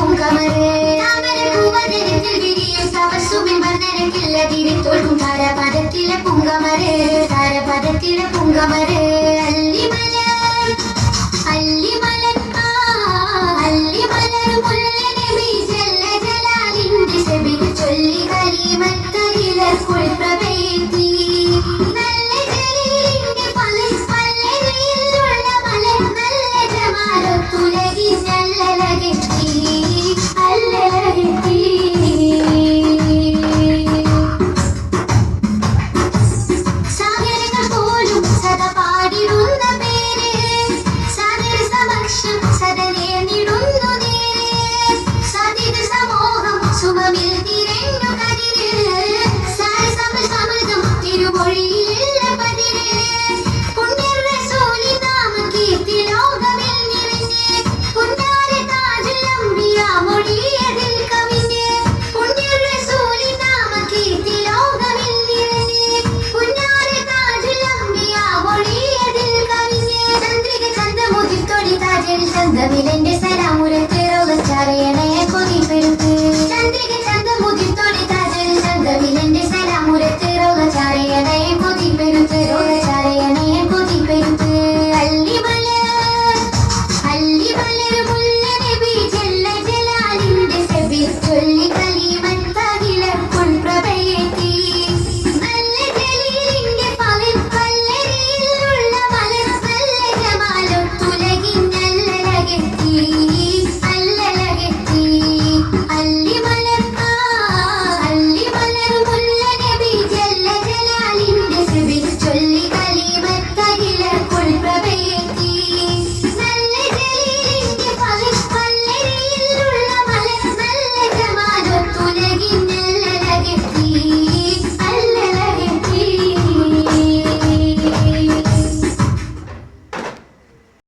തൊഴുത്തും കമര് സമസുമിൽ വന്നരക്കില്ല തിരിത്തൊഴും താരപദത്തിലെ പുങ്കമര് താരപദത്തിലെ പുങ്കമര്. നിലവിലെന്റെ സലാമുരത്ത് റോഗച്ചറിയണേ കൊതിപ്പെടുത്ത്. ചന്ദ്രിക ചന്തമുതിത്തോടെ താജൽ ചന്തവിലെന്റെ സലാമുരത്ത് റോഗച്ചറിയണേ കൊതിപ്പെടുത്ത്. റോഗച്ചറിയണേ കൊതിപ്പെടുത്ത്. അല്ലി മലർ അല്ലി മലർ മുല്ല നബി ജല്ല ജലാലിന്റെ സബീർ ചൊല്ലി